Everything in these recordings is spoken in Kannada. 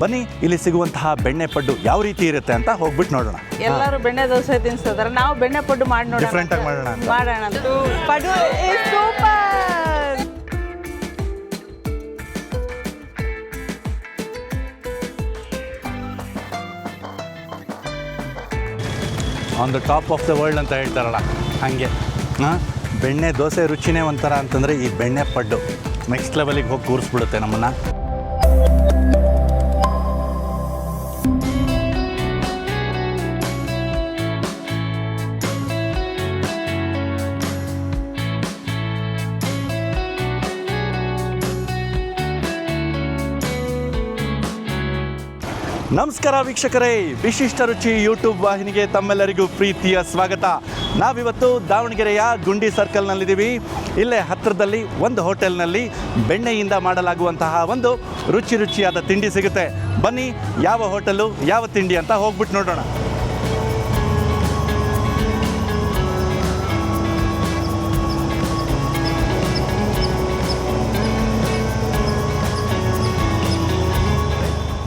ಬನ್ನಿ ಇಲ್ಲಿ ಸಿಗುವಂತಹ ಬೆಣ್ಣೆ ಪಡ್ಡು ಯಾವ ರೀತಿ ಇರುತ್ತೆ ಅಂತ ಹೋಗ್ಬಿಟ್ಟು ನೋಡೋಣ. ಎಲ್ಲರೂ ಬೆಣ್ಣೆ ದೋಸೆ ತಿನ್ಸ್ತಾರೆ ನಾವು ಬೆಣ್ಣೆ ಪಡ್ಡು ಮಾಡಿ ನೋಡೋಣ. ಆಗಿ ಮಾಡೋಣ ಅಂತ. ಮಾಡೋಣ super on the top of the world ಅಂತ ಹೇಳ್ತಾರಲ್ಲ ಹಾಗೆ. ಹಾಂ? ಬೆಣ್ಣೆ ದೋಸೆ ರುಚಿನೇ ಒಂಥರ ಅಂತಂದರೆ ಈ ಬೆಣ್ಣೆ ಪಡ್ಡು. ನೆಕ್ಸ್ಟ್ ಲೆವೆಲಿಗೆ ಹೋಗಿ ಕೂರಿಸ್ಬಿಡುತ್ತೆ ನಮ್ಮನ್ನು. ನಮಸ್ಕಾರ ವೀಕ್ಷಕರೇ. ವಿಶಿಷ್ಟ ರುಚಿ ಯೂಟ್ಯೂಬ್ ವಾಹಿನಿಗೆ ತಮ್ಮೆಲ್ಲರಿಗೂ ಪ್ರೀತಿಯ ಸ್ವಾಗತ. ನಾವಿವತ್ತು ದಾವಣಗೆರೆಯ ಗುಂಡಿ ಸರ್ಕಲ್ನಲ್ಲಿದ್ದೀವಿ. ಇಲ್ಲೇ ಹತ್ತಿರದಲ್ಲಿ ಒಂದು ಹೋಟೆಲ್ನಲ್ಲಿ ಬೆಣ್ಣೆಯಿಂದ ಮಾಡಲಾಗುವಂತಹ ಒಂದು ರುಚಿ ರುಚಿಯಾದ ತಿಂಡಿ ಸಿಗುತ್ತೆ. ಬನ್ನಿ, ಯಾವ ಹೋಟೆಲು ಯಾವ ತಿಂಡಿ ಅಂತ ಹೋಗ್ಬಿಟ್ಟು ನೋಡೋಣ.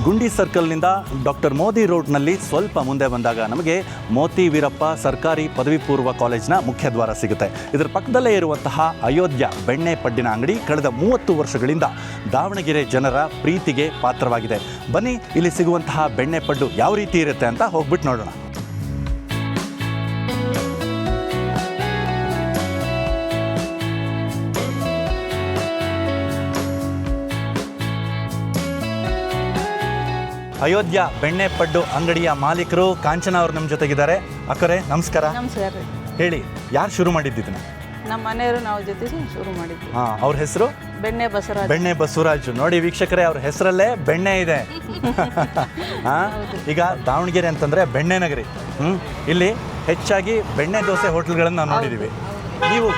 ಗುಂಡಿ ಸರ್ಕಲ್ನಿಂದ ಡಾಕ್ಟರ್ ಮೋದಿ ರೋಡ್ನಲ್ಲಿ ಸ್ವಲ್ಪ ಮುಂದೆ ಬಂದಾಗ ನಮಗೆ ಮೋತಿ ವೀರಪ್ಪ ಸರ್ಕಾರಿ ಪದವಿ ಪೂರ್ವ ಕಾಲೇಜ್ನ ಮುಖ್ಯದ್ವಾರ ಸಿಗುತ್ತೆ. ಇದರ ಪಕ್ಕದಲ್ಲೇ ಇರುವಂತಹ ಅಯೋಧ್ಯ ಬೆಣ್ಣೆ ಪಡ್ಡಿನ ಅಂಗಡಿ ಕಳೆದ ಮೂವತ್ತು ವರ್ಷಗಳಿಂದ ದಾವಣಗೆರೆ ಜನರ ಪ್ರೀತಿಗೆ ಪಾತ್ರವಾಗಿದೆ. ಬನ್ನಿ, ಇಲ್ಲಿ ಸಿಗುವಂತಹ ಬೆಣ್ಣೆ ಪಡ್ಡು ಯಾವ ರೀತಿ ಇರುತ್ತೆ ಅಂತ ಹೋಗ್ಬಿಟ್ಟು ನೋಡೋಣ. ಅಯೋಧ್ಯ ಬೆಣ್ಣೆ ಪಡ್ಡು ಅಂಗಡಿಯ ಮಾಲೀಕರು ಕಾಂಚನ ಅವರು ನಮ್ಮ ಜೊತೆಗಿದ್ದಾರೆ. ಅಕ್ಕರೆ ನಮಸ್ಕಾರ. ನಮಸ್ಕಾರ. ರೀ ಹೇಳಿ ಯಾರು ಶುರು ಮಾಡಿದ್ದಿದ್ದನ್ನ ನಮ್ಮ ಮನೆಯವರು ನಾವು ಜೊತೆ ಶುರು ಮಾಡಿದ್ವಿ ಹಾಂ ಅವ್ರ ಹೆಸರು? ಬೆಣ್ಣೆ ಬಸವರಾಜ್. ಬೆಣ್ಣೆ ಬಸವರಾಜು. ನೋಡಿ ವೀಕ್ಷಕರೇ ಅವ್ರ ಹೆಸರಲ್ಲೇ ಬೆಣ್ಣೆ ಇದೆ. ಹಾ ಈಗ ದಾವಣಗೆರೆ ಅಂತಂದ್ರೆ ಬೆಣ್ಣೆ ನಗರಿ. ಹ್ಮ್ ಇಲ್ಲಿ ಹೆಚ್ಚಾಗಿ ಬೆಣ್ಣೆ ದೋಸೆ ಹೋಟೆಲ್ಗಳನ್ನು ನಾವು ನೋಡಿದ್ದೀವಿ ನೀವು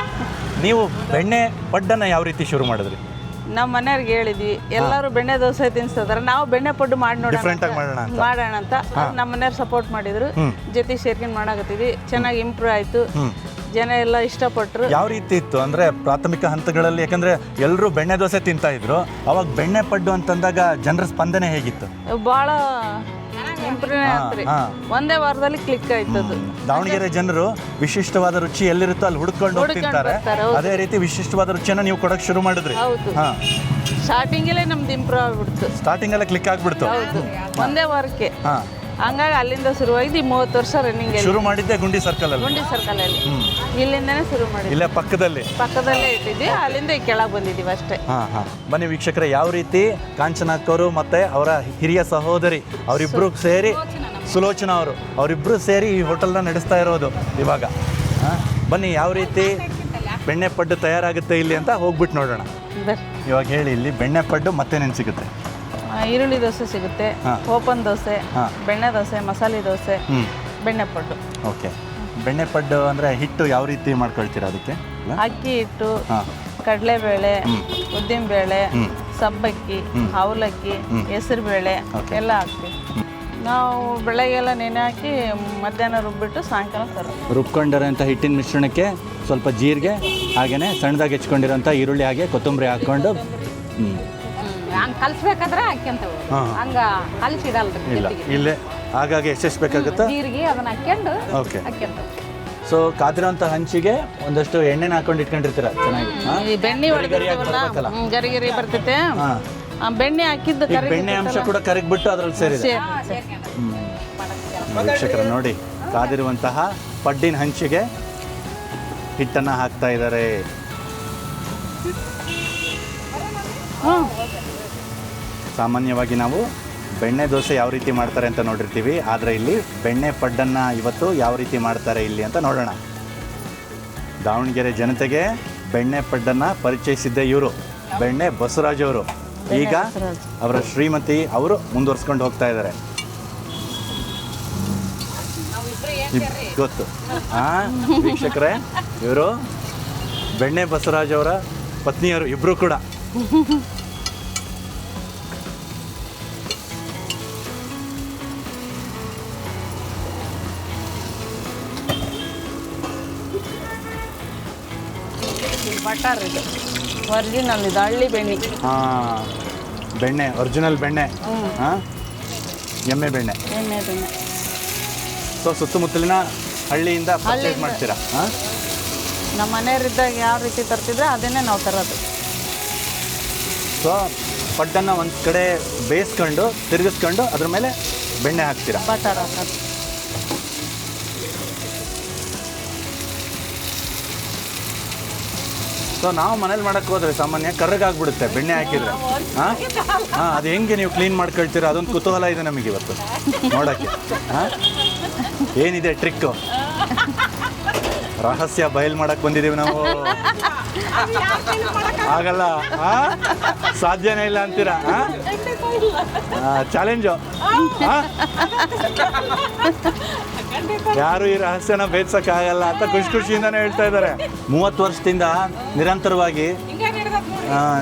ನೀವು ಬೆಣ್ಣೆ ಪಡ್ಡನ್ನ ಯಾವ ರೀತಿ ಶುರು ಮಾಡಿದ್ರಿ? ನಮ್ಮ ಮನೆಯವ್ರಿಗೆ ಹೇಳಿದ್ವಿ ಎಲ್ಲರೂ ಬೆಣ್ಣೆ ದೋಸೆ ತಿನ್ಸ್ತಿದಾರೆ ನಾವು ಬೆಣ್ಣೆ ಪಡ್ಡು ಮಾಡಿ ನೋಡೋಣ ಆಗಿ ಮಾಡೋಣ ಅಂತ. ಮಾಡೋಣ ಅಂತ. ನಮ್ಮ ಮನೆಯವ್ರು ಸಪೋರ್ಟ್ ಮಾಡಿದ್ರು. ಜೊತೆ ಸೇರ್ಕೊಂಡು ಮಾಡಾಕತ್ತಿದ್ವಿ. ಚೆನ್ನಾಗಿ ಇಂಪ್ರೂವ್ ಆಯ್ತು. ಜನ ಎಲ್ಲ ಇಷ್ಟಪಟ್ರು. ಯಾವ ರೀತಿ ಇತ್ತು ಅಂದ್ರೆ ಪ್ರಾಥಮಿಕ ಹಂತಗಳಲ್ಲಿ ಯಾಕಂದ್ರೆ ಎಲ್ಲರೂ ಬೆಣ್ಣೆ ದೋಸೆ ತಿಂತಾ ಇದ್ರು ಅವಾಗ ಬೆಣ್ಣೆ ಪಡ್ಡು ಅಂತಂದಾಗ ಜನರ ಸ್ಪಂದನೆ ಹೇಗಿತ್ತು? ಭಾಳ ಇಂಪ್ರೂವ್ ಒಂದೇ ವಾರದಲ್ಲಿ ಕ್ಲಿಕ್ ಆಯ್ತದು. ದಾವಣಗೆರೆ ಜನರು ವಿಶಿಷ್ಟವಾದ ರುಚಿ ಎಲ್ಲಿರುತ್ತೋ ಅಲ್ಲಿ ಹುಡ್ಕೊಂಡು ಹೋಗಿ ಹುಡ್ಕೊಂಡ್ ತಿಂತಾರೆ. ಬರ್ತಾರೆ, ಹೌದು. ಅದೇ ರೀತಿ ವಿಶಿಷ್ಟವಾದ ರುಚಿಯನ್ನು ನೀವು ಕೊಡಕ್ ಶುರು ಮಾಡಿದ್ರಿ. ಹೌದು. ಹಾ. ಸ್ಟಾರ್ಟಿಂಗಲ್ಲೇ ನಮ್ದು ಇಂಪ್ರೂವ್ ಆಗ್ಬಿಡ್ತು. ಸ್ಟಾರ್ಟಿಂಗ್ ಎಲ್ಲ ಕ್ಲಿಕ್ ಆಗ್ಬಿಡ್ತು. ಹೌದು. ಒಂದೇ ವಾರಕ್ಕೆ. ಹಾ. ಹಂಗಾಗಿ ಅಲ್ಲಿಂದ ಶುರುವಾಗಿದ್ದು ಮೂವತ್ತು ವರ್ಷ ರನ್ನಿಂಗ್ ಶುರು ಮಾಡಿದ್ದೆ ಗುಂಡಿ ಸರ್ಕಲ್ ಅಲ್ಲಿ. ಗುಂಡಿ ಸರ್ಕಲ್ ಅಲ್ಲಿ. ಇಲ್ಲಿಂದನೇ ಶುರು ಮಾಡಿ ಇಲ್ಲೇ ಪಕ್ಕದಲ್ಲಿ. ಪಕ್ಕದಲ್ಲೇ ಇಟ್ಟಿದ್ವಿ ಅಲ್ಲಿಂದ ಈ ಕೆಳಗೆ ಬಂದಿದ್ದೀವಿ ಅಷ್ಟೇ. ಹಾಂ ಹಾಂ. ಬನ್ನಿ ವೀಕ್ಷಕರ ಯಾವ ರೀತಿ ಕಾಂಚನ ಮತ್ತು ಅವರ ಹಿರಿಯ ಸಹೋದರಿ ಅವರಿಬ್ಬರು ಸೇರಿ ಸುಲೋಚನಾ ಅವರು. ಅವರಿಬ್ಬರು ಸೇರಿ ಈ ಹೋಟೆಲ್ನ ನಡೆಸ್ತಾ ಇರೋದು ಇವಾಗ. ಬನ್ನಿ ಯಾವ ರೀತಿ ಬೆಣ್ಣೆ ಪಡ್ಡು ತಯಾರಾಗುತ್ತೆ ಇಲ್ಲಿ ಅಂತ ಹೋಗ್ಬಿಟ್ಟು ನೋಡೋಣ. ಇವಾಗ ಹೇಳಿ ಇಲ್ಲಿ ಬೆಣ್ಣೆ ಪಡ್ಡು ಮತ್ತೆ ನೆನ್ ಸಿಗುತ್ತೆ ಆ, ಈರುಳ್ಳಿ ದೋಸೆ ಸಿಗುತ್ತೆ. ಓಪನ್ ದೋಸೆ ಬೆಣ್ಣೆ ದೋಸೆ ಮಸಾಲೆ ದೋಸೆ ಬೆಣ್ಣೆ ಪಡ್ಡು. ಓಕೆ. ಬೆಣ್ಣೆ ಪಡ್ಡು ಅಂದರೆ ಹಿಟ್ಟು ಯಾವ ರೀತಿ ಮಾಡ್ಕೊಳ್ತೀರಾ ಅದಕ್ಕೆ? ಅಕ್ಕಿ ಹಿಟ್ಟು ಕಡಲೆ ಕಡಲೆಬೇಳೆ ಉದ್ದಿನ ಬೇಳೆ ಹ್ಮ್. ಸಬ್ಬಕ್ಕಿ ಹ್ಮ್. ಅವಲಕ್ಕಿ ಹೆಸರು ಬೇಳೆ. ಎಲ್ಲ ಹಾಕ್ತೀವಿ. ನಾವು ಬೆಳಗ್ಗೆಲ್ಲ ನೆನೆ ಹಾಕಿ ಮಧ್ಯಾಹ್ನ ರುಬ್ಬಿಟ್ಟು ಸಾಯಂಕಾಲ ತರೋದು. ರುಬ್ಕೊಂಡಿರೋಂಥ ಹಿಟ್ಟಿನ ಮಿಶ್ರಣಕ್ಕೆ ಸ್ವಲ್ಪ ಜೀರಿಗೆ ಹಾಗೆಯೇ ಸಣ್ಣದಾಗಿ ಹೆಚ್ಕೊಂಡಿರೋಂಥ ಈರುಳ್ಳಿ ಹಾಗೆ ಕೊತ್ತಂಬರಿ ಹಾಕ್ಕೊಂಡು ಹ್ಞೂ ಹಂಗೆ ಕಲಿಸ್ಬೇಕಾದ್ರೆ ಹಾಕ್ಯಂತವು ಹಾ. ಹಂಗೆ ಕಲಿಸಿದಲ್ರಿ ಇಲ್ಲ ಇಲ್ಲೇ ಹಾಗಾಗಿ ಎಷ್ಟೆಷ್ಟು ಬೇಕಾಗುತ್ತಾ? ಜೀರಿಗೆ ಅದನ್ನ ಹಾಕ್ಯಂಡು ಓಕೆ. ಹಾಕ್ಯಂತವು ಸೊ ಕಾದಿರೋಂಥ ಹಂಚಿಗೆ ಒಂದಷ್ಟು ಎಣ್ಣೆನ ಹಾಕೊಂಡು ಇಟ್ಕೊಂಡಿರ್ತೀರ? ಚೆನ್ನಾಗಿ. ಹಾಂ ಈ ಬೆಣ್ಣೆ ಹೊಡೆದಿರ್ತೀವಲ್ಲ ಬರ್ಬೇಕಲ್ಲ? ಗರಿ ಗರಿ ಬರ್ತೈತೆ. ಹಾಂ. ಆ ಬೆಣ್ಣೆ ಹಾಕಿದ್ದು ಈಗ ಕರಿ ಬೆಣ್ಣೆ ಅಂಶ ಕೂಡ ಕರಗ್ಬಿಟ್ಟು ಅದ್ರಲ್ಲಿ ಸೇರಿದೆ. ಹ್ಮ್. ವೀಕ್ಷಕರ ನೋಡಿ ಕಾದಿರುವಂತಹ ಪಡ್ಡಿನ ಹಂಚಿಗೆ ಹಿಟ್ಟನ್ನು ಹಾಕ್ತಾ ಇದ್ದಾರೆ. ಸಾಮಾನ್ಯವಾಗಿ ನಾವು ಬೆಣ್ಣೆ ದೋಸೆ ಯಾವ ರೀತಿ ಮಾಡ್ತಾರೆ ಅಂತ ನೋಡಿರ್ತೀವಿ ಆದರೆ ಇಲ್ಲಿ ಬೆಣ್ಣೆ ಪಡ್ಡನ್ನು ಇವತ್ತು ಯಾವ ರೀತಿ ಮಾಡ್ತಾರೆ ಇಲ್ಲಿ ಅಂತ ನೋಡೋಣ. ದಾವಣಗೆರೆ ಜನತೆಗೆ ಬೆಣ್ಣೆ ಪಡ್ಡನ್ನು ಪರಿಚಯಿಸಿದ್ದೆ ಇವರು ಬೆಣ್ಣೆ ಬಸವರಾಜ್ ಅವರು. ಈಗ ಅವರ ಶ್ರೀಮತಿ ಅವರು ಮುಂದುವರ್ಸ್ಕೊಂಡು ಹೋಗ್ತಾ ಇದ್ದಾರೆ. ಗೊತ್ತು ಹಾ ವೀಕ್ಷಕರೇ ಇವರು ಬೆಣ್ಣೆ ಬಸವರಾಜ್ ಅವರ ಪತ್ನಿಯರು ಇಬ್ರು ಕೂಡ. ಬಟರ್ ಇದು. ಒರಿಜಿನಲ್ ಇದು ಹಳ್ಳಿ ಬೆಣ್ಣೆ. ಹಾ ಬೆಣ್ಣೆ ಒರಿಜಿನಲ್ ಬೆಣ್ಣೆ. ಹಾ ಎಮ್ಮೆ ಬೆಣ್ಣೆ. ಎಮ್ಮೆ ಬೆಣ್ಣೆ. ಸೊ ಸುತ್ತಮುತ್ತಲಿನ ಹಳ್ಳಿಯಿಂದ ಪರ್ಚೇಸ್. ಮಾಡ್ತೀರಾ? ಹಾಂ? ನಮ್ಮ ಮನೆಯವರಿದ್ದಾಗ ಯಾವ ರೀತಿ ತರ್ತಿದ್ರೆ ಅದನ್ನೇ ನಾವು ತರೋದು. ಸೊ ಪಡ್ಡನ್ನು ಒಂದು ಕಡೆ ಬೇಯಿಸ್ಕೊಂಡು ತಿರುಗಿಸ್ಕೊಂಡು ಅದ್ರ ಮೇಲೆ ಬೆಣ್ಣೆ ಹಾಕ್ತೀರಾ? ಬಟರ್ ಹಾಕೋದು. ಸೊ ನಾವು ಮನೇಲಿ ಮಾಡಕ್ಕೆ ಹೋದ್ರೆ ಸಾಮಾನ್ಯ ಕರ್ರಗಾಗ್ಬಿಡುತ್ತೆ, ಬೆಣ್ಣೆ ಹಾಕಿದ್ರೆ. ಹಾಂ? ಹಾಂ, ಅದು ಹೆಂಗೆ ನೀವು ಕ್ಲೀನ್ ಮಾಡ್ಕೊಳ್ತೀರಾ? ಅದೊಂದು ಕುತೂಹಲ ಇದೆ ನಮಗೆ ಇವತ್ತು. ನೋಡೋಕ್ಕೆ. ಹಾಂ? ಏನಿದೆ ಟ್ರಿಕ್ಕು ರಹಸ್ಯ ಬಯಲ್ ಮಾಡಕ್ ಬಂದಿದ್ದೀವಿ ನಾವು. ಆಗಲ್ಲ ಆ? ಸಾಧ್ಯನೇ ಇಲ್ಲ ಅಂತೀರಾ ಚಾಲೆಂಜು ಯಾರು ಈ ರಹಸ್ಯನ ಭೇದಿಸಕ್ಕಾಗಲ್ಲ ಅಂತ ಖುಷಿ ಖುಷಿಯಿಂದಾನೇ ಹೇಳ್ತಾ ಇದ್ದಾರೆ. ಮೂವತ್ತು ವರ್ಷದಿಂದ ನಿರಂತರವಾಗಿ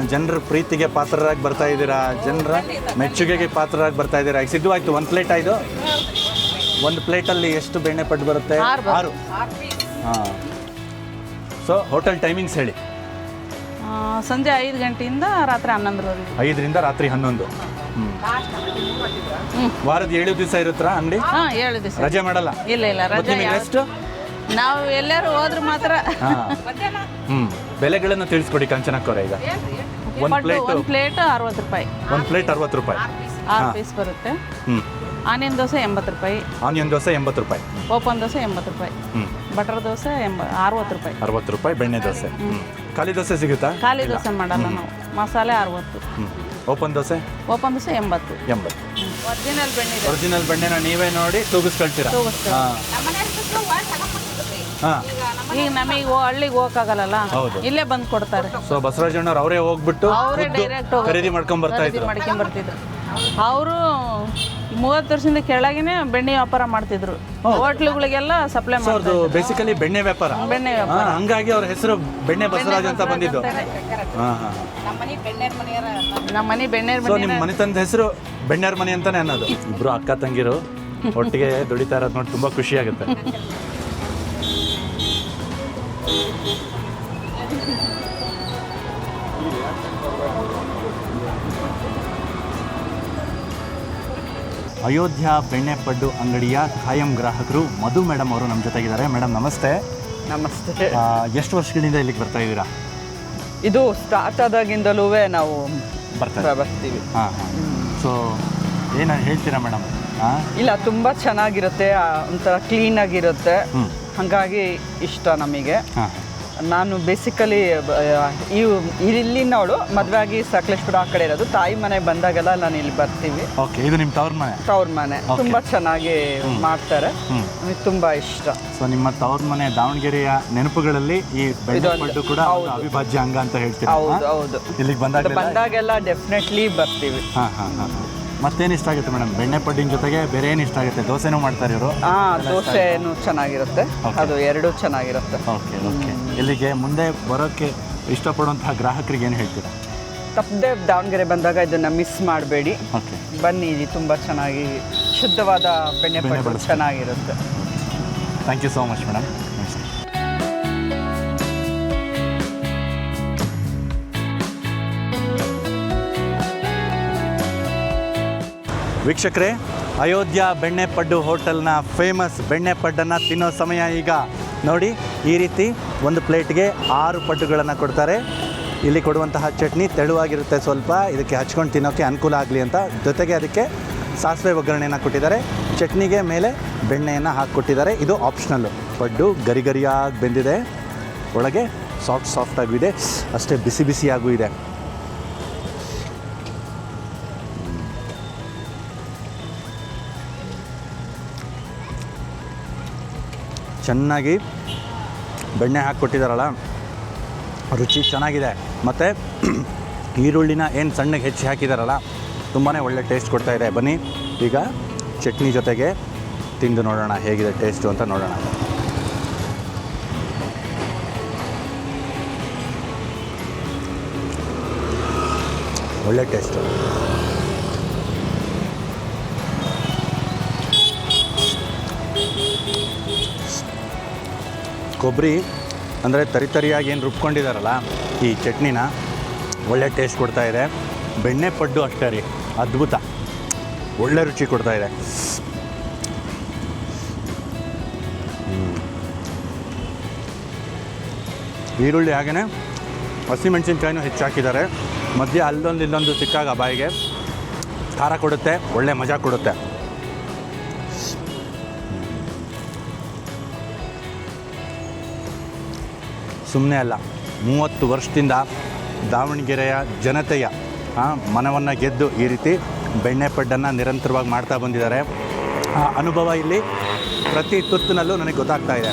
ಜನರ ಪ್ರೀತಿಗೆ ಪಾತ್ರರಾಗಿ ಬರ್ತಾ ಇದ್ದೀರಾ? ಜನರ ಮೆಚ್ಚುಗೆಗೆ ಪಾತ್ರರಾಗಿ ಬರ್ತಾ ಇದ್ದೀರಾ? ಈಗ ಸಿದ್ಧವಾಯ್ತು ಒಂದು ಪ್ಲೇಟ್ ಆಯ್ತು ಒಂದು ಪ್ಲೇಟಲ್ಲಿ ಎಷ್ಟು ಬೆಣ್ಣೆ ಪಟ್ಟು ಬರುತ್ತೆ? ಆರು ಬರುತ್ತೆ. ಆರು. ಹಾಂ. ಸೊ ಹೋಟೆಲ್ ಟೈಮಿಂಗ್ಸ್ ಹೇಳಿ. ಆ, ಸಂಜೆ ಐದು ಗಂಟೆಯಿಂದ ರಾತ್ರಿ ಹನ್ನೊಂದರವರೆಗೆ. ಐದರಿಂದ ರಾತ್ರಿ ಹನ್ನೊಂದು. ಹ್ಮ್. ವಾರದ ಏಳು ದಿವಸ ಇರುತ್ತಾ ಅಂಗಡಿ? ಹಾಂ ಏಳು ದಿವಸ. ರಜೆ ಮಾಡಲ್ಲ? ಇಲ್ಲ ಇಲ್ಲ ಮತ್ತೆ ರಜೆ ನಿಮಗೆ ಯಾವ- ರೆಸ್ಟ್ ನಾವು ಎಲ್ಲರೂ ಹೋದ್ರೆ ಮಾತ್ರ. ಹಾಂ. ಹ್ಞೂ ಬೆಲೆಗಳನ್ನು ತಿಳಿಸ್ಕೊಡಿ ಕಂಚನಕ್ಕವ್ರೆ ಈಗ. ಒಂದು ಪ್ಲೇಟ್ ಪ್ಲೇಟು ಒಂದು ಪ್ಲೇಟ್ ಅರವತ್ತು ರೂಪಾಯಿ. ಒಂದು ಪ್ಲೇಟ್ ಅರವತ್ತು ರೂಪಾಯಿ. ಆರು ಪೀಸ್ ಬರುತ್ತೆ. ಹ್ಞೂ ಆನಿಯನ್ ದೋಸೆ ಎಂಬತ್ತು ರೂಪಾಯಿ. ಆನಿಯನ್ ದೋಸೆ ಎಂಬತ್ತು ರೂಪಾಯಿ. ಓಪನ್ ದೋಸೆ ಎಂಬತ್ತು ರೂಪಾಯಿ. ಹ್ಞೂ ಬಟರ್ ದೋಸೆ ಎಂಬ ಅರವತ್ತು ರೂಪಾಯಿ. ಅರವತ್ತು ರೂಪಾಯಿ ಬೆಣ್ಣೆ ದೋಸೆ. ಖಾಲಿ ದೋಸೆ ಸಿಗುತ್ತಾ? ಖಾಲಿ ದೋಸೆ ಮಾಡಲ್ಲ ನಾವು. ಮಸಾಲೆ ಅರವತ್ತು. ಹ್ಞೂ ಓಪನ್ ದೋಸೆ? ಓಪನ್ ದೋಸೆ ಎಂಬತ್ತು. ಎಂಬತ್ತು. ಒರಿಜಿನಲ್ ಬೆಣ್ಣೆ ಒರಿಜಿನಲ್ ಬೆಣ್ಣೆನ ನೀವೇ ನೋಡಿ ತೂಗಿಸ್ಕೊಳ್ತೀರಾ? ತೂಗಿಸ್ತೀವಿ. ಹಾಂ. ಹಾಂ. ಈಗ ನಮಗೆ ಹಳ್ಳಿಗೆ ಹೋಗಕ್ಕಾಗಲ್ಲ ಹೌದು. ಇಲ್ಲೇ ಬಂದು ಕೊಡ್ತಾರೆ. ಸೊ ಬಸವರಾಜಣ್ಣವ್ರು ಅವರೇ ಹೋಗ್ಬಿಟ್ಟು ಅವರೇ ಖುದ್ದು ಡೈರೆಕ್ಟ್ ಖರೀದಿ ಮಾಡ್ಕೊಂಡ್ ಬರ್ತಾ ಖರೀದಿ ಇದ್ರು. ಮಾಡ್ಕೊಂಡ್ ಬರ್ತಿದ್ರು. ಅವರು ಮೂವತ್ತು ವರ್ಷದಿಂದ ಕೆಳಗಿನೇ ಬೆಣ್ಣೆ ವ್ಯಾಪಾರ ಮಾಡ್ತಿದ್ರು. ಹೋಟ್ಲುಗಳಿಗೆಲ್ಲ ಸಪ್ಲೈ ಅವ್ರದ್ದು ಮಾಡ್ತಾರೆ ಬೇಸಿಕಲಿ ಬೆಣ್ಣೆ ವ್ಯಾಪಾರ. ಬೆಣ್ಣೆ ವ್ಯಾಪಾರ. ಹಾ, ಹಂಗಾಗಿ ಅವ್ರ ಹೆಸರು ಬೆಣ್ಣೆ ಬಸವರಾಜ್ ಅಂತ ಬಂದಿದ್ದು. ಹಾ ಹಾ ನಮ್ಮ ಮನೆ ಬೆಣ್ಣೆ ಸೊ ನಿಮ್ಮ ಮನೆತನದ ಹೆಸರು ಬೆಣ್ಣೆರ್ ಮನೆ ಅಂತಾನೆ ಅನ್ನೋದು. ಇಬ್ರು ಅಕ್ಕ ತಂಗಿರು ಒಟ್ಟಿಗೆ ದುಡಿತಾ ಇರೋದು ನೋಡಿ ತುಂಬಾ ಖುಷಿ ಆಗುತ್ತೆ. ಅಯೋಧ್ಯ ಬೆಣ್ಣೆ ಪಡ್ಡು ಅಂಗಡಿಯ ಖಾಯಂ ಗ್ರಾಹಕರು ಮಧು ಮೇಡಮ್ ಅವರು ನಮ್ಮ ಜೊತೆಗಿದ್ದಾರೆ. ಮೇಡಮ್ ನಮಸ್ತೆ. ನಮಸ್ತೆ. ಆ, ಎಷ್ಟು ವರ್ಷಗಳಿಂದ ಇಲ್ಲಿಗೆ ಬರ್ತಾ ಇದ್ದೀರಾ? ಇದು ಸ್ಟಾರ್ಟ್ ಆದಾಗಿಂದಲೂ ನಾವು ಬರ್ತಾ ಬರ್ತೀವಿ. ಹಾಂ ಹಾಂ. ಸೊ ಏನ ಹೇಳ್ತೀರಾ ಮೇಡಮ್ ಹಾಂ? ಇಲ್ಲ ತುಂಬ ಚೆನ್ನಾಗಿರುತ್ತೆ. ಆ, ಒಂಥರ ಕ್ಲೀನಾಗಿರುತ್ತೆ ಆಗಿರುತ್ತೆ. ಹಾಗಾಗಿ ಇಷ್ಟ ನಮಗೆ. ಹಾಂ. ನಾನು ಬೇಸಿಕಲಿ ಇಲ್ಲಿನವಳು ಮದುವೆ ಆಗಿ ಸಕಲೇಶ್ಪುರ ಆ ಕಡೆ ಇರೋದು. ತಾಯಿ ಮನೆ ಬಂದಾಗೆಲ್ಲ ನಾನು ಇಲ್ಲಿ ಬರ್ತೀವಿ. ಓಕೆ ಇದು ನಿಮ್ಮ ತವ್ರ ಮನೆ? ತವ್ರ ಮನೆ. ತುಂಬಾ ಚೆನ್ನಾಗಿ ಮಾಡ್ತಾರೆ. ತುಂಬಾ ನನಗೆ ತುಂಬ ಇಷ್ಟ. ಸೊ ನಿಮ್ಮ ತವ್ರ ಮನೆ ದಾವಣಗೆರೆಯ ನೆನಪುಗಳಲ್ಲಿ ಈ ಬೆಳ್ಳಿ ಕೂಡ ಅವಿಭಾಜ್ಯ ಅಂಗ ಅಂತ ಹೇಳ್ತೀವಿ ಹೌದು ಹೌದು. ಇಲ್ಲಿಗೆ ಬಂದಾಗ ಬಂದಾಗೆಲ್ಲ ಡೆಫಿನೆಟ್ಲಿ ಬರ್ತೀವಿ. ಹಾಂ ಹಾಂ ಹಾಂ. ಮತ್ತೇನು ಇಷ್ಟ ಆಗುತ್ತೆ ಮೇಡಮ್? ಬೆಣ್ಣೆ ಪಡ್ಡಿನ ಜೊತೆಗೆ ಬೇರೆ ಏನು ಇಷ್ಟ ಆಗುತ್ತೆ? ದೋಸೆನೂ ಮಾಡ್ತಾರೆ ಇವರು. ಹಾಂ ದೋಸೆನೂ ಚೆನ್ನಾಗಿರುತ್ತೆ. ಅದು ಎರಡೂ ಚೆನ್ನಾಗಿರುತ್ತೆ. ಓಕೆ ಓಕೆ ಇಲ್ಲಿಗೆ ಮುಂದೆ ಬರೋಕ್ಕೆ ಇಷ್ಟಪಡುವಂತಹ ಗ್ರಾಹಕರಿಗೆ ಏನು ಹೇಳ್ತೀರಾ? ತಪ್ಪದೆ ದಾವಣಗೆರೆ ಬಂದಾಗ ಇದನ್ನು ಮಿಸ್ ಮಾಡಬೇಡಿ. ಓಕೆ ಬನ್ನಿ ಇಲ್ಲಿ ತುಂಬ ಚೆನ್ನಾಗಿ ಶುದ್ಧವಾದ ಬೆಣ್ಣೆ ಬೆಣ್ಣೆ ಪಡ್ಡು. ಚೆನ್ನಾಗಿರುತ್ತೆ. Thank you so much madam ವೀಕ್ಷಕರೇ ಅಯೋಧ್ಯ ಬೆಣ್ಣೆ ಪಡ್ಡು ಹೋಟೆಲ್ನ ಫೇಮಸ್ ಬೆಣ್ಣೆ ಪಡ್ಡನ್ನು ತಿನ್ನೋ ಸಮಯ ಈಗ ನೋಡಿ, ಈ ರೀತಿ ಒಂದು ಪ್ಲೇಟ್ಗೆ ಆರು ಪಟ್ಟುಗಳನ್ನು ಕೊಡ್ತಾರೆ. ಇಲ್ಲಿ ಕೊಡುವಂತಹ ಚಟ್ನಿ ತೆಳುವಾಗಿರುತ್ತೆ ಸ್ವಲ್ಪ. ಇದಕ್ಕೆ ಹಚ್ಕೊಂಡು ತಿನ್ನೋಕ್ಕೆ ಅನುಕೂಲ ಆಗಲಿ ಅಂತ. ಜೊತೆಗೆ ಅದಕ್ಕೆ ಸಾಸಿವೆ ಒಗ್ಗರಣೆಯನ್ನು ಕೊಟ್ಟಿದ್ದಾರೆ. ಚಟ್ನಿಗೆ ಮೇಲೆ ಬೆಣ್ಣೆಯನ್ನು ಹಾಕಿಕೊಟ್ಟಿದ್ದಾರೆ. ಇದು ಆಪ್ಷನಲ್ಲು ಪಡ್ಡು ಗರಿಗರಿಯಾಗಿ ಬೆಂದಿದೆ. ಒಳಗೆ ಸಾಫ್ಟ್ ಸಾಫ್ಟಾಗೂ ಇದೆ. ಅಷ್ಟೇ ಬಿಸಿ ಬಿಸಿಯಾಗೂ ಇದೆ. ಚೆನ್ನಾಗಿ ಬೆಣ್ಣೆ ಹಾಕಿ ಕೊಟ್ಟಿದ್ದಾರಲ್ಲ ರುಚಿ ಚೆನ್ನಾಗಿದೆ. ಮತ್ತು ಈರುಳ್ಳಿನ ಏನು ಸಣ್ಣಗೆ ಹೆಚ್ಚಿ ಹಾಕಿದಾರಲ್ಲ ತುಂಬಾ ಒಳ್ಳೆ ಟೇಸ್ಟ್ ಕೊಡ್ತಾ ಇದೆ. ಬನ್ನಿ, ಈಗ ಚಟ್ನಿ ಜೊತೆಗೆ ತಿಂದು ನೋಡೋಣ ಹೇಗಿದೆ ಟೇಸ್ಟು ಅಂತ ನೋಡೋಣ. ಒಳ್ಳೆ ಟೇಸ್ಟು ಕೊಬ್ಬರಿ ಅಂದರೆ ತರಿ ತರಿಯಾಗಿ ಏನು ರುಬ್ಕೊಂಡಿದ್ದಾರಲ್ಲ ಈ ಚಟ್ನಿನ, ಒಳ್ಳೆ ಟೇಸ್ಟ್ ಕೊಡ್ತಾ ಇದೆ. ಬೆಣ್ಣೆ ಪಡ್ಡು ಅಷ್ಟೇ ರೀ, ಅದ್ಭುತ. ಒಳ್ಳೆ ರುಚಿ ಕೊಡ್ತಾ ಇದೆ. ಹ್ಮ್. ಈರುಳ್ಳಿ ಹಾಗೆಯೇ ಹಸಿಮೆಣಸಿನ್ಕಾಯಿನೂ ಹೆಚ್ಚಾಕಿದ್ದಾರೆ ಮಧ್ಯೆ ಅಲ್ಲೊಂದು ಇಲ್ಲೊಂದು ಸಿಕ್ಕಾಗ ಬಾಯಿಗೆ. ಖಾರ ಕೊಡುತ್ತೆ, ಒಳ್ಳೆ ಮಜಾ ಕೊಡುತ್ತೆ. ಸುಮ್ಮನೆ ಅಲ್ಲ, ಮೂವತ್ತು ವರ್ಷದಿಂದ ದಾವಣಗೆರೆಯ ಜನತೆಯ ಮನವನ್ನು ಗೆದ್ದು ಈ ರೀತಿ ಬೆಣ್ಣೆ ಪಡ್ಡನ್ನು ನಿರಂತರವಾಗಿ ಮಾಡ್ತಾ ಬಂದಿದ್ದಾರೆ. ಆ, ಅನುಭವ ಇಲ್ಲಿ ಪ್ರತಿ ತುತ್ತಿನಲ್ಲೂ ನನಗೆ ಗೊತ್ತಾಗ್ತಾ ಇದೆ.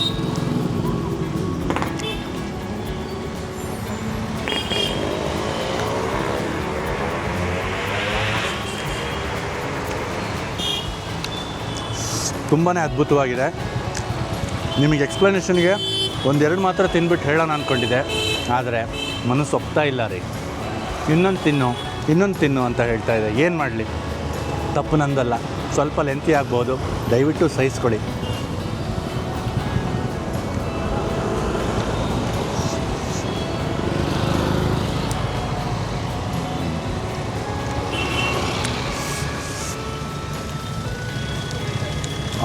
ತುಂಬಾ ಅದ್ಭುತವಾಗಿದೆ. ನಿಮಗೆ ಎಕ್ಸ್ಪ್ಲನೇಷನ್ಗೆ ಒಂದೆರಡು ಮಾತ್ರ ತಿನ್ಬಿಟ್ಟು ಹೇಳೋಣ ಅಂದ್ಕೊಂಡಿದ್ದೆ ಆದರೆ ಮನಸ್ಸು ಒಪ್ತಾ ಇಲ್ಲ ರೀ. ಇನ್ನೊಂದು ತಿನ್ನು ಇನ್ನೊಂದು ತಿನ್ನು ಅಂತ ಹೇಳ್ತಾ ಇದೆ. ಏನು ಮಾಡಲಿ? ತಪ್ಪು ನಂದಲ್ಲ. ಸ್ವಲ್ಪ ಲೆಂತಿ ಆಗ್ಬೋದು. ದಯವಿಟ್ಟು ಸಹಿಸ್ಕೊಳ್ಳಿ.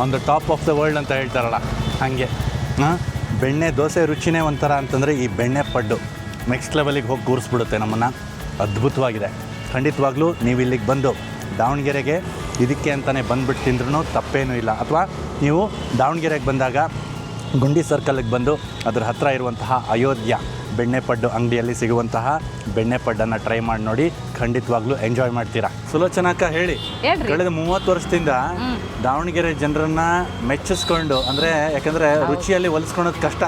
On the top of the world ಅಂತ ಹೇಳ್ತಾರಲ್ಲ, ಹಾಗೆ. ಹಾಂ? ಬೆಣ್ಣೆ ದೋಸೆ ರುಚಿನೇ ಒಂಥರ ಅಂತಂದರೆ ಈ ಬೆಣ್ಣೆ ಪಡ್ಡು ನೆಕ್ಸ್ಟ್ ಲೆವೆಲಿಗೆ ಹೋಗಿ ಕೂರಿಸ್ಬಿಡುತ್ತೆ ನಮ್ಮನ್ನು. ಅದ್ಭುತವಾಗಿದೆ. ಖಂಡಿತವಾಗ್ಲೂ ನೀವು ಇಲ್ಲಿಗೆ ಬಂದು ದಾವಣಗೆರೆಗೆ ಇದಕ್ಕೆ ಅಂತಲೇ ಬಂದ್ಬಿಟ್ಟು ತಿಂದ್ರೂ ತಪ್ಪೇನೂ ಇಲ್ಲ. ಅಥವಾ ನೀವು ದಾವಣಗೆರೆಗೆ ಬಂದಾಗ ಗುಂಡಿ ಸರ್ಕಲ್ಗೆ ಬಂದು ಅದರ ಹತ್ತಿರ ಇರುವಂತಹ ಅಯೋಧ್ಯ ಬೆಣ್ಣೆ ಪಡ್ಡು ಅಂಗಡಿಯಲ್ಲಿ ಸಿಗುವಂತಹ ಬೆಣ್ಣೆ ಪಡ್ಡನ್ನ ಟ್ರೈ ಮಾಡಿ ನೋಡಿ ಖಂಡಿತವಾಗ್ಲೂ ಎಂಜಾಯ್ ಮಾಡ್ತೀರಾ? ಸುಲೋಚನಾಕ ಹೇಳಿ. ಕಳೆದ ಮೂವತ್ತು ವರ್ಷದಿಂದ ದಾವಣಗೆರೆ ಜನರನ್ನ ಮೆಚ್ಚಿಸ್ಕೊಂಡು ಅಂದ್ರೆ ಯಾಕಂದ್ರೆ ರುಚಿಯಲ್ಲಿ ಹೊಲಿಸ್ಕೊಳೋದು ಕಷ್ಟ.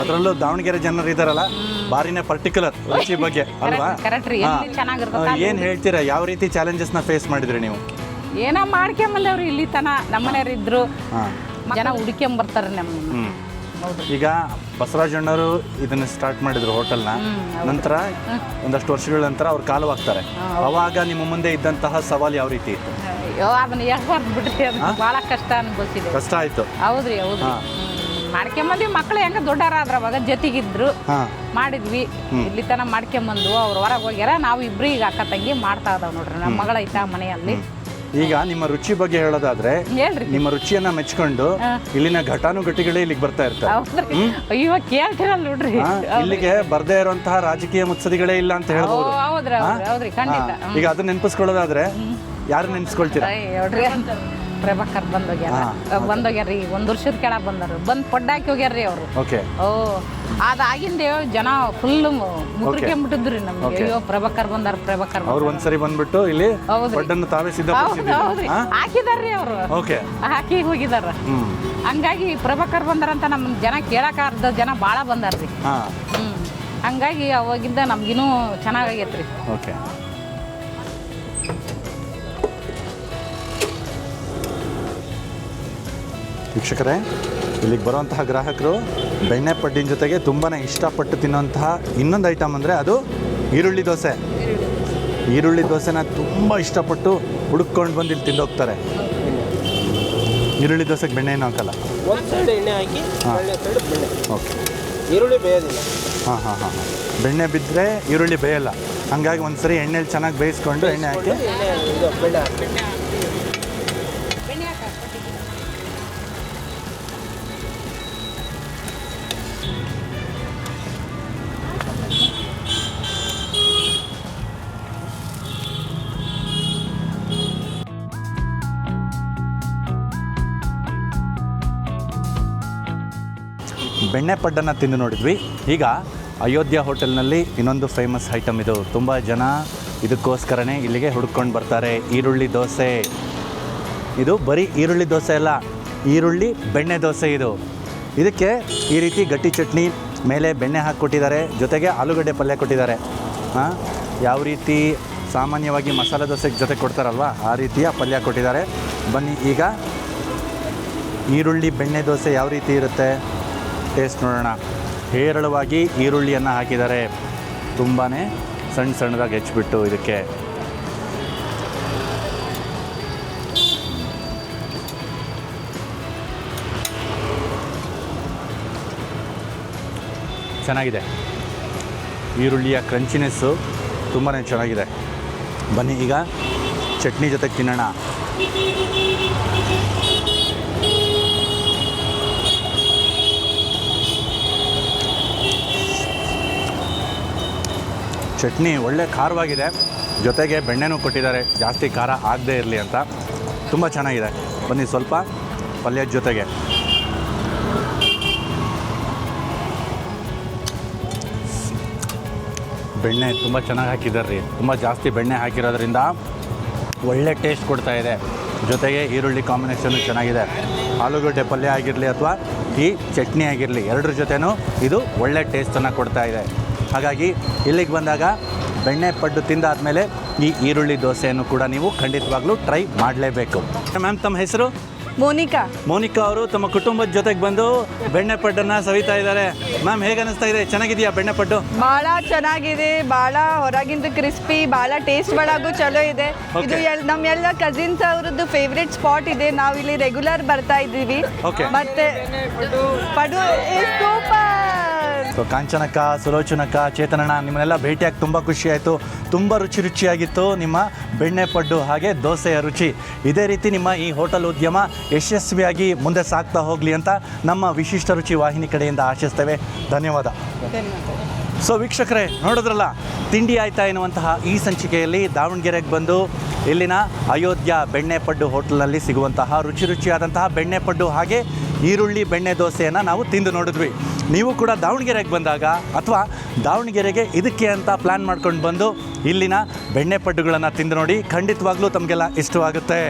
ಅದರಲ್ಲೂ ದಾವಣಗೆರೆ ಜನರು ಇದಾರಲ್ಲ ಬಾರಿನೇ ಪರ್ಟಿಕ್ಯುಲರ್ ರುಚಿ ಬಗ್ಗೆ ಅಲ್ವಾ? ಏನ್ ಹೇಳ್ತೀರಾ? ಯಾವ ರೀತಿ ಚಾಲೆಂಜಸ್ನ ಫೇಸ್ ಮಾಡಿದ್ರಿ ನೀವು? ಏನೋ ಮಾಡ್ಕೊಂಬಂದವ್ರು ಇಲ್ಲಿ ತನ ನಮ್ಮನೆಯವ್ರು ಇದ್ರು. ಜನ ಹುಡ್ಕೊಂಬರ್ತಾರೆ ಹ್ಞೂ ಈಗ ಬಸವರಾಜಣ್ಣವರು ಇದನ್ನ ಸ್ಟಾರ್ಟ್ ಮಾಡಿದ್ರು ಹೋಟೆಲ್ನ ನಂತರ ಒಂದಷ್ಟು ವರ್ಷಗಳ ನಂತರ ಅವ್ರು ಕಾಲವಾಗ್ತಾರೆ. ಅವಾಗ ನಿಮ್ಮ ಮುಂದೆ ಇದ್ದಂತಹ ಸವಾಲು ಯಾವ ರೀತಿ? ಇತ್ತು ಅದನ್ನ ಹೇಳ್ಬಾರ್ದು ಬಿಡ್ರಿ ಅದು ಭಾಳ ಕಷ್ಟ ಅನ್ಬೋಸಿದೆ ಕಷ್ಟ ಆಯ್ತು. ಹೌದ್ರಿ ಹೌದು ಮಾಡ್ಕೊಂಬಂದ್ವಿ ಮಕ್ಳು ಹೆಂಗ ದೊಡ್ಡರಾದ್ರ ಅವಾಗ ಜೊತೆಗಿದ್ರು. ಮಾಡಿದ್ವಿ. ಇಲ್ಲಿ ತನ ಮಾಡ್ಕೊಂಬಂದು ಅವ್ರ ಹೊರಗೆ ಹೋಗ್ಯಾರ ನಾವು ಇಬ್ರು ಈಗ ಅಕ್ಕ ತಂಗಿ ಮಾಡ್ತಾ ಇದಾವ್ ನೋಡ್ರಿ. ನಮ್ಮ ಮಗಳ ಐತ ಮನೆಯಲ್ಲಿ. ಈಗ ನಿಮ್ಮ ರುಚಿ ಬಗ್ಗೆ ಹೇಳೋದಾದ್ರೆ ಹೇಳ್ರಿ. ನಿಮ್ಮ ರುಚಿಯನ್ನ ಮೆಚ್ಕೊಂಡು ಇಲ್ಲಿನ ಘಟಾನುಘಟಿಗಳೇ ಇಲ್ಲಿಗೆ ಬರ್ತಾ ಇರ್ತಾರೆ. ಹೌದ್ರಿ. ಅಯ್ಯೋ ಕೇಳ್ತಿರಲ್ಲ ನೋಡ್ರಿ. ಇಲ್ಲಿಗೆ ಬರ್ದೇ ಇರುವಂತಹ ರಾಜಕೀಯ ಮುತ್ಸದಿಗಳೇ ಇಲ್ಲ ಅಂತ ಹೇಳ್ಬೋದು. ಹೌದ್ರಿ ಹೌದ್ರಿ ಹೌದ್ರಿ ಖಂಡಿತ. ಹಾ, ಈಗ ಅದನ್ನ ನೆನ್ಪಿಸ್ಕೊಳ್ಳೋದಾದ್ರೆ ಯಾರು ನೆನ್ಪಿಸ್ಕೊಳ್ತೀರಾ ಅಯ್ಯ್ ನೋಡ್ರಿ. ಪ್ರಭಾಕರ್ ಬಂದೋಗ್ಯಾರ. ಈಗ ಒಂದ್ ವರ್ಷದ ಕೆಳಗೆ ಬಂದರು. ಬಂದ್ ಪಡ್ಡಾಕಿ ಹೋಗ್ಯಾರ್ರಿ ಅವರು. ಓಕೆ. ಓ ಅದಾಗಿಂದ ಜನ ಫುಲ್ ಮುದ್ರಿಕೆಂಬಿಟ್ಟಿದ್ರಿ ನಮ್ಗೆ. ಅಯ್ಯೋ ಪ್ರಭಾಕರ್ ಬಂದಾರ ಪ್ರಭಾಕರ್ ಅವ್ರು ಒಂದ್ಸರಿ ಬಂದ್ಬಿಟ್ಟು ಇಲ್ಲಿ. ತಾವೇ ಹಾಕಿದಾರ್ರಿ ಅವರು. ಓಕೆ. ಹಾಕಿ ಹೋಗಿದಾರ. ಹಂಗಾಗಿ ಪ್ರಭಾಕರ್ ಬಂದಾರಂತ ನಮ್ ಜನ ಕೇಳಕ ಅರ್ಧ ಜನ ಭಾಳ ಬಂದಾರ್ರಿ. ಹ್ಮ್. ಹಂಗಾಗಿ ಅವಾಗಿಂದ ನಮ್ಗಿನ್ನೂ ಚೆನ್ನಾಗಾಗೈತ್ರಿ ಓಕೆ. ವೀಕ್ಷಕರೇ ಇಲ್ಲಿಗೆ ಬರುವಂತಹ ಗ್ರಾಹಕರು ಬೆಣ್ಣೆ ಪಡ್ಡಿನ ಜೊತೆಗೆ ತುಂಬಾ ಇಷ್ಟಪಟ್ಟು ತಿನ್ನುವಂತಹ ಇನ್ನೊಂದು ಐಟಮ್ ಅಂದರೆ ಅದು ಈರುಳ್ಳಿ ದೋಸೆ. ಈರುಳ್ಳಿ ದೋಸೆನ ತುಂಬ ಇಷ್ಟಪಟ್ಟು ಹುಡುಕೊಂಡು ಬಂದು ಇಲ್ಲಿ ತಿಂದೋಗ್ತಾರೆ ಈರುಳ್ಳಿ ದೋಸೆಗೆ ಬೆಣ್ಣೆ ಏನು ಹಾಕಲ್ಲ? ಒಂದು ಸೈಡ್ ಎಣ್ಣೆ ಹಾಕಿ ಒಳ್ಳೆ ಸೈಡ್ ಬೆಣ್ಣೆ. ಓಕೆ. ಈರುಳ್ಳಿ ಬೇಯೋದಿಲ್ಲ. ಹಾಂ ಹಾಂ ಹಾಂ ಹಾಂ. ಬೆಣ್ಣೆ ಬಿದ್ದರೆ ಈರುಳ್ಳಿ ಬೇಯಲ್ಲ. ಹಾಗಾಗಿ ಒಂದ್ಸರಿ ಎಣ್ಣೆಲಿ ಚೆನ್ನಾಗಿ ಬೇಯಿಸ್ಕೊಂಡು ಎಣ್ಣೆ ಹಾಕಿ. ಬೆಣ್ಣೆ ಬೆಣ್ಣೆ ಪಡ್ಡನ್ನು ತಿಂದು ನೋಡಿದ್ವಿ. ಈಗ ಅಯೋಧ್ಯ ಹೋಟೆಲ್ನಲ್ಲಿ ಇನ್ನೊಂದು ಫೇಮಸ್ ಐಟಮ್ ಇದು. ತುಂಬ ಜನ ಇದಕ್ಕೋಸ್ಕರನೇ ಇಲ್ಲಿಗೆ ಹುಡ್ಕೊಂಡು ಬರ್ತಾರೆ. ಈರುಳ್ಳಿ ದೋಸೆ. ಇದು ಬರೀ ಈರುಳ್ಳಿ ದೋಸೆ ಅಲ್ಲ, ಈರುಳ್ಳಿ ಬೆಣ್ಣೆ ದೋಸೆ ಇದು. ಇದಕ್ಕೆ ಈ ರೀತಿ ಗಟ್ಟಿ ಚಟ್ನಿ, ಮೇಲೆ ಬೆಣ್ಣೆ ಹಾಕಿ ಕೊಟ್ಟಿದ್ದಾರೆ, ಜೊತೆಗೆ ಆಲೂಗಡ್ಡೆ ಪಲ್ಯ ಕೊಟ್ಟಿದ್ದಾರೆ. ಹಾಂ, ಯಾವ ರೀತಿ ಸಾಮಾನ್ಯವಾಗಿ ಮಸಾಲೆ ದೋಸೆಗೆ ಜೊತೆ ಕೊಡ್ತಾರಲ್ವ, ಆ ರೀತಿಯ ಪಲ್ಯ ಕೊಟ್ಟಿದ್ದಾರೆ. ಬನ್ನಿ, ಈಗ ಈರುಳ್ಳಿ ಬೆಣ್ಣೆ ದೋಸೆ ಯಾವ ರೀತಿ ಇರುತ್ತೆ? ಟೇಸ್ಟ್ ನೋಡೋಣ. ಹೇರಳವಾಗಿ ಈರುಳ್ಳಿಯನ್ನು ಹಾಕಿದ್ದಾರೆ. ತುಂಬಾ ಸಣ್ಣ ಸಣ್ಣದಾಗಿ ಹೆಚ್ಚಿಬಿಟ್ಟು ಇದಕ್ಕೆ. ಚೆನ್ನಾಗಿದೆ. ಈರುಳ್ಳಿಯ ಕ್ರಂಚಿನೆಸ್ಸು ತುಂಬಾ ಚೆನ್ನಾಗಿದೆ. ಬನ್ನಿ ಈಗ ಚಟ್ನಿ ಜೊತೆಗೆ ತಿನ್ನೋಣ. ಚಟ್ನಿ ಒಳ್ಳೆ ಖಾರವಾಗಿದೆ. ಜೊತೆಗೆ ಬೆಣ್ಣೆನೂ ಕೊಟ್ಟಿದ್ದಾರೆ. ಜಾಸ್ತಿ ಖಾರ ಆಗದೇ ಇರಲಿ ಅಂತ. ತುಂಬ ಚೆನ್ನಾಗಿದೆ. ಬನ್ನಿ ಸ್ವಲ್ಪ ಪಲ್ಯದ ಜೊತೆಗೆ. ಬೆಣ್ಣೆ ತುಂಬ ಚೆನ್ನಾಗಿ ಹಾಕಿದ್ದಾರೆ ರೀ. ತುಂಬ ಜಾಸ್ತಿ ಬೆಣ್ಣೆ ಹಾಕಿರೋದ್ರಿಂದ ಒಳ್ಳೆ ಟೇಸ್ಟ್ ಕೊಡ್ತಾ ಇದೆ. ಜೊತೆಗೆ ಈರುಳ್ಳಿ ಕಾಂಬಿನೇಷನು ಚೆನ್ನಾಗಿದೆ. ಆಲೂಗಡ್ಡೆ ಪಲ್ಯ ಆಗಿರಲಿ ಅಥವಾ ಈ ಚಟ್ನಿ ಆಗಿರಲಿ, ಎರಡರ ಜೊತೆನೂ ಇದು ಒಳ್ಳೆ ಟೇಸ್ಟನ್ನು ಕೊಡ್ತಾ ಇದೆ. ಹಾಗಾಗಿ ಇಲ್ಲಿಗೆ ಬಂದಾಗ ಬೆಣ್ಣೆ ಪಡ್ಡು ತಿಂದಾದ್ಮೇಲೆ ಈ ಈರುಳ್ಳಿ ದೋಸೆಯನ್ನು ಕೂಡ ನೀವು ಖಂಡಿತವಾಗ್ಲೂ ಟ್ರೈ ಮಾಡಲೇಬೇಕು. ಮ್ಯಾಮ್ ತಮ್ಮ ಹೆಸರು? ಮೋನಿಕಾ. ಮೋನಿಕಾ ಅವರು ತಮ್ಮ ಕುಟುಂಬದ ಜೊತೆಗೆ ಬಂದು ಬೆಣ್ಣೆ ಪಡ್ಡನ್ನ ಸವಿತಾ ಇದ್ದಾರೆ. ಮ್ಯಾಮ್ ಹೇಗೆ ಅನಿಸ್ತಾ ಇದೆ? ಚೆನ್ನಾಗಿದೆಯಾ ಬೆಣ್ಣೆ ಪಡ್ಡು? ಬಹಳ ಚೆನ್ನಾಗಿದೆ ಬಹಳ ಹೊರಗಿಂದ ಕ್ರಿಸ್ಪಿ ಬಹಳ ಟೇಸ್ಟ್ ಒಳಗೂ ಚಲೋ ಇದೆ. ಇದು ನಮ್ಮೆಲ್ಲ ಎಲ್ ನಮ್ಮ ಎಲ್ಲ ಕಸಿನ್ಸ್ ಅವ್ರದ್ದು ಫೇವ್ರೆಟ್ ಸ್ಪಾಟ್ ಇದೆ. ನಾವು ಇಲ್ಲಿ ರೆಗ್ಯುಲರ್ ಬರ್ತಾ ಇದ್ದೀವಿ. ಮತ್ತೆ ಪಡು ಸೂಪರ್ ಸೊ ಕಾಂಚನಕ್ಕ ಸುಲೋಚನಕ್ಕ ಚೇತನಣ್ಣ ನಿಮ್ಮನ್ನೆಲ್ಲ ಭೇಟಿಯಾಗಿ ತುಂಬ ಖುಷಿ ಆಯಿತು ತುಂಬ ರುಚಿ ರುಚಿಯಾಗಿತ್ತು ನಿಮ್ಮ ಬೆಣ್ಣೆ ಪಡ್ಡು ಹಾಗೆ ದೋಸೆಯ ರುಚಿ. ಇದೇ ರೀತಿ ನಿಮ್ಮ ಈ ಹೋಟೆಲ್ ಉದ್ಯಮ ಯಶಸ್ವಿಯಾಗಿ ಮುಂದೆ ಸಾಗ್ತಾ ಹೋಗಲಿ ಅಂತ ನಮ್ಮ ವಿಶಿಷ್ಟ ರುಚಿ ವಾಹಿನಿ ಕಡೆಯಿಂದ ಆಶಿಸ್ತೇವೆ. ಧನ್ಯವಾದ. ಸೊ ವೀಕ್ಷಕರೇ ನೋಡಿದ್ರಲ್ಲ ತಿಂಡಿ ಆಯ್ತಾ ಎನ್ನುವಂತಹ ಈ ಸಂಚಿಕೆಯಲ್ಲಿ ದಾವಣಗೆರೆಗೆ ಬಂದು ಇಲ್ಲಿನ ಅಯೋಧ್ಯ ಬೆಣ್ಣೆ ಪಡ್ಡು ಹೋಟೆಲ್ನಲ್ಲಿ ಸಿಗುವಂತಹ ರುಚಿ ರುಚಿಯಾದಂತಹ ಬೆಣ್ಣೆ ಪಡ್ಡು ಹಾಗೆ ಈರುಳ್ಳಿ ಬೆಣ್ಣೆ ದೋಸೆಯನ್ನು ನಾವು ತಿಂದು ನೋಡಿದ್ವಿ. ನೀವು ಕೂಡ ದಾವಣಗೆರೆಗೆ ಬಂದಾಗ ಅಥವಾ ದಾವಣಗೆರೆಗೆ ಇದಕ್ಕೆ ಅಂತ ಪ್ಲ್ಯಾನ್ ಮಾಡ್ಕೊಂಡು ಬಂದು ಇಲ್ಲಿನ ಬೆಣ್ಣೆ ಪಡ್ಡುಗಳನ್ನು ತಿಂದು ನೋಡಿ ಖಂಡಿತವಾಗ್ಲೂ ತಮಗೆಲ್ಲ ಇಷ್ಟವಾಗುತ್ತೆ.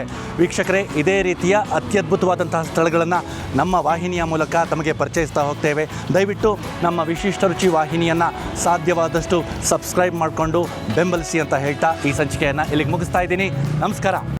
ವೀಕ್ಷಕರೇ, ಇದೇ ರೀತಿಯ ಅತ್ಯದ್ಭುತವಾದಂತಹ ಸ್ಥಳಗಳನ್ನು ನಮ್ಮ ವಾಹಿನಿಯ ಮೂಲಕ ತಮಗೆ ಪರಿಚಯಿಸ್ತಾ ಹೋಗ್ತೇವೆ. ದಯವಿಟ್ಟು ನಮ್ಮ ವಿಶಿಷ್ಟ ರುಚಿ ವಾಹಿನಿಯನ್ನು ಸಾಧ್ಯವಾದಷ್ಟು ಸಬ್ಸ್ಕ್ರೈಬ್ ಮಾಡಿಕೊಂಡು ಬೆಂಬಲಿಸಿ ಅಂತ ಹೇಳ್ತಾ ಈ ಸಂಚಿಕೆಯನ್ನು ಇಲ್ಲಿಗೆ ಮುಗಿಸ್ತಾ ಇದ್ದೀನಿ. ನಮಸ್ಕಾರ.